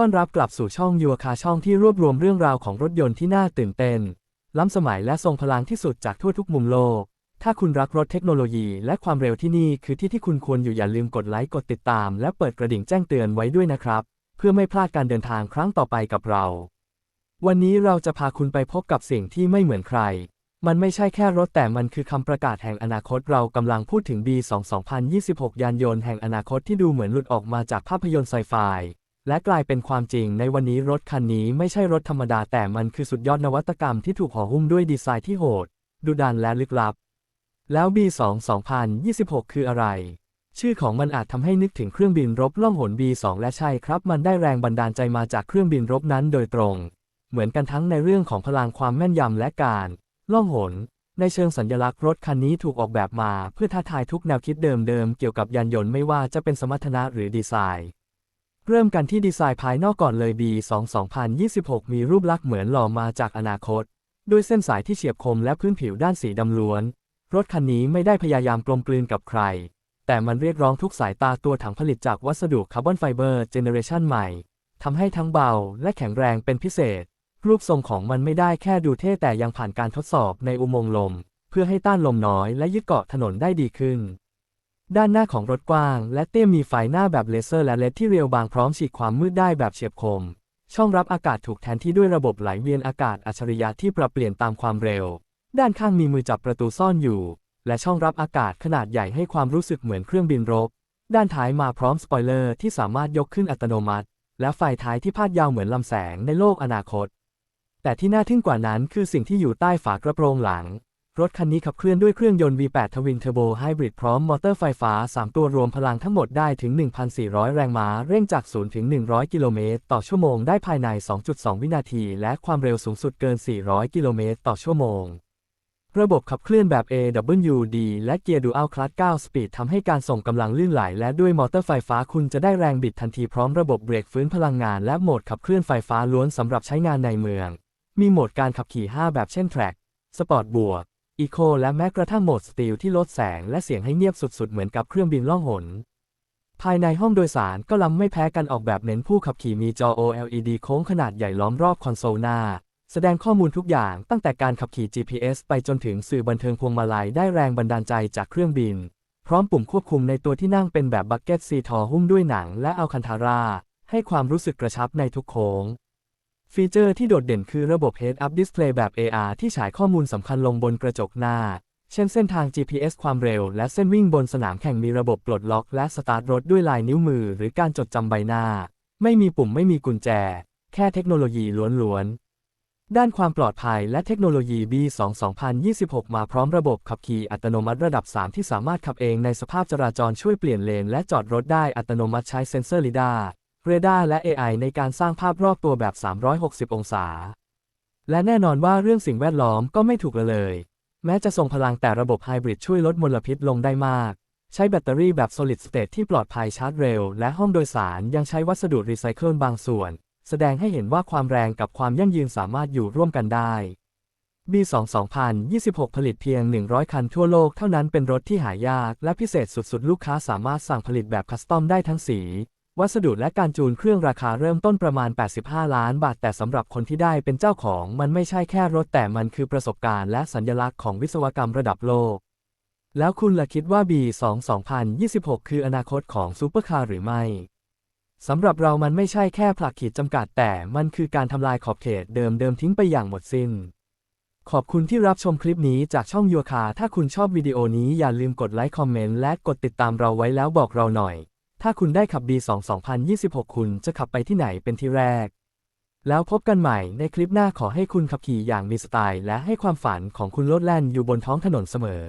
ต้อนรับกลับสู่ช่องยัวคาช่องที่รวบรวมเรื่องราวของรถยนต์ที่น่าตื่นเต้น ล้ำสมัยและทรงพลังที่สุดจากทั่วทุกมุมโลก ถ้าคุณรักรถเทคโนโลยีและความเร็วที่นี่คือที่ที่คุณควรอยู่อย่าลืมกดไลค์กดติดตาม และเปิดกระดิ่งแจ้งเตือนไว้ด้วยนะครับ เพื่อไม่พลาดการเดินทางครั้งต่อไปกับเรา วันนี้เราจะพาคุณไปพบกับสิ่งที่ไม่เหมือนใคร มันไม่ใช่แค่รถแต่มันคือคำประกาศแห่งอนาคตเรากำลังพูดถึง B2 2026 ยานยนต์แห่งอนาคตที่ดูเหมือนหลุดออกมาจากภาพยนตร์ไซไฟ และกลายเป็นความจริงในวันนี้รถคันนี้ไม่ใช่รถธรรมดาแต่มันคือสุดยอดนวัตกรรมที่ถูกห่อหุ้มด้วยดีไซน์ที่โหด ดุดันและลึกลับ แล้ว B2 2026 คืออะไร ชื่อของมันอาจทำให้นึกถึงเครื่องบินรบล่องหน B2 และใช่ครับ มันได้แรงบันดาลใจมาจากเครื่องบินรบนั้นโดยตรง เหมือนกันทั้งในเรื่องของพลังความแม่นยำและการ ล่องหน ในเชิงสัญลักษณ์รถคันนี้ถูกออกแบบมา เพื่อท้าทายทุกแนวคิดเดิมๆเกี่ยวกับยานยนต์ไม่ว่าจะเป็นสมรรถนะหรือดีไซน์ เริ่มกันที่ดีไซน์ภายนอกก่อนเลย B2 2026 มีรูปลักษณ์เหมือนหล่อมาจากอนาคต ด้วยเส้นสายที่เฉียบคมและพื้นผิวด้านสีดำล้วน รถคันนี้ไม่ได้พยายามกลมกลืนกับใคร แต่มันเรียกร้องทุกสายตาตัวถังผลิตจากวัสดุคาร์บอนไฟเบอร์เจเนเรชันใหม่ทำให้ทั้งเบาและแข็งแรงเป็นพิเศษ รูปทรงของมันไม่ได้แค่ดูเท่แต่ยังผ่านการทดสอบในอุโมงค์ลม เพื่อให้ต้านลมน้อยและยึดเกาะถนนได้ดีขึ้น ด้านหน้าของรถกว้าง และเตี้ยมีไฟหน้าแบบเลเซอร์และเลดที่เรียวบางพร้อมฉีกความมืดได้แบบเฉียบคม ช่องรับอากาศถูกแทนที่ด้วยระบบไหลเวียนอากาศอัจฉริยะที่ปรับเปลี่ยนตามความเร็ว ด้านข้างมีมือจับประตูซ่อนอยู่ และช่องรับอากาศขนาดใหญ่ให้ความรู้สึกเหมือนเครื่องบินรบ ด้านท้ายมาพร้อมสปอยเลอร์ที่สามารถยกขึ้นอัตโนมัติ และไฟท้ายที่พาดยาวเหมือนลำแสงในโลกอนาคต แต่ที่น่าทึ่งกว่านั้นคือสิ่งที่อยู่ใต้ฝากระโปรงหลัง รถคันนี้ขับเคลื่อนด้วยเครื่องยนต์ V8 ทวินเทอร์โบไฮบริดพร้อมมอเตอร์ไฟฟ้า 3 ตัวรวมพลังทั้งหมดได้ถึง 1,400 แรงม้า เร่งจาก 0 ถึง 100 กิโลเมตร ต่อชั่วโมงได้ภายใน 2.2 วินาที และความเร็วสูงสุดเกิน 400 กิโลเมตร ต่อชั่วโมง ระบบขับเคลื่อนแบบ AWD และเกียร์ Dual Clutch 9 Speed ทำให้การส่งกำลังลื่นไหล และด้วยมอเตอร์ไฟฟ้าคุณจะได้แรงบิดทันทีพร้อมระบบเบรกฟื้นพลังงาน และโหมดขับเคลื่อนไฟฟ้าล้วนสำหรับใช้งานในเมือง มีโหมดการขับขี่ 5 แบบเช่น Track Sport บวก Eco และแม้กระทั่งโหมด Steel ที่ลดแสงและเสียงให้เงียบสุดๆ เหมือนกับเครื่องบินล่องหน ภายในห้องโดยสารก็ล้ำไม่แพ้กันออกแบบเน้นผู้ขับขี่มีจอ OLED โค้งขนาดใหญ่ล้อมรอบคอนโซลหน้า แสดงข้อมูลทุกอย่างตั้งแต่การขับขี่ GPS ไปจนถึงสื่อบันเทิงพวงมาลัยได้แรงบันดาลใจจากเครื่องบิน พร้อมปุ่มควบคุมในตัวที่นั่งเป็นแบบบักเก็ตซีทอหุ้มด้วยหนังและอัลคันทาราให้ความรู้สึกกระชับในทุกโค้ง ฟีเจอร์ที่โดดเด่นคือระบบ Head-Up Display แบบ AR ที่ฉายข้อมูลสำคัญลงบนกระจกหน้า เช่นเส้นทาง GPS ความเร็ว และเส้นวิ่งบนสนามแข่งมีระบบปลดล็อก และสตาร์ทรถด้วยลายนิ้วมือ หรือการจดจำใบหน้า ไม่มีปุ่มไม่มีกุญแจ แค่เทคโนโลยีล้วนๆ ด้านความปลอดภัยและเทคโนโลยี B2 2026 มาพร้อมระบบขับขี่อัตโนมัติระดับ 3 ที่สามารถขับเองในสภาพจราจรช่วยเปลี่ยนเลน และจอดรถได้อัตโนมัติใช้เซ็นเซอร์ลิดาร์ เรดาร์และ AI ในการสร้างภาพรอบตัวแบบ 360 องศา และแน่นอนว่าเรื่องสิ่งแวดล้อมก็ไม่ถูกละเลย แม้จะทรงพลังแต่ระบบไฮบริดช่วยลดมลพิษลงได้มาก ใช้แบตเตอรี่แบบ solid state ที่ปลอดภัยชาร์จเร็ว และห้องโดยสารยังใช้วัสดุรีไซเคิลบางส่วน แสดงให้เห็นว่าความแรงกับความยั่งยืนสามารถอยู่ร่วมกันได้ B2 2026 ผลิตเพียง 100 คันทั่วโลกเท่านั้นเป็นรถที่หายากและพิเศษสุดๆ ลูกค้าสามารถสั่งผลิตแบบคัสตอมได้ทั้งสี วัสดุและการจูนเครื่องราคาเริ่มต้นประมาณ 85 ล้านบาท แต่สำหรับคนที่ได้เป็นเจ้าของมันไม่ใช่แค่รถแต่มันคือประสบการณ์และสัญลักษณ์ของวิศวกรรมระดับโลก แล้วคุณล่ะคิดว่า B2 2026 คืออนาคตของซูเปอร์คาร์หรือไม่สำหรับเรามันไม่ใช่แค่ผลักขีดจำกัดแต่มันคือการทำลายขอบเขตเดิมๆทิ้งไปอย่างหมดสิ้น ขอบคุณที่รับชมคลิปนี้จากช่องยัวคาถ้าคุณชอบวิดีโอนี้อย่าลืมกดไลค์คอมเมนต์และกดติดตามเราไว้แล้วบอกเราหน่อย ถ้าคุณได้ขับ B2 2026 คุณจะขับไปที่ไหนเป็นที่แรก แล้วพบกันใหม่ในคลิปหน้าขอให้คุณขับขี่อย่างมีสไตล์ และให้ความฝันของคุณโลดแล่นอยู่บนท้องถนนเสมอ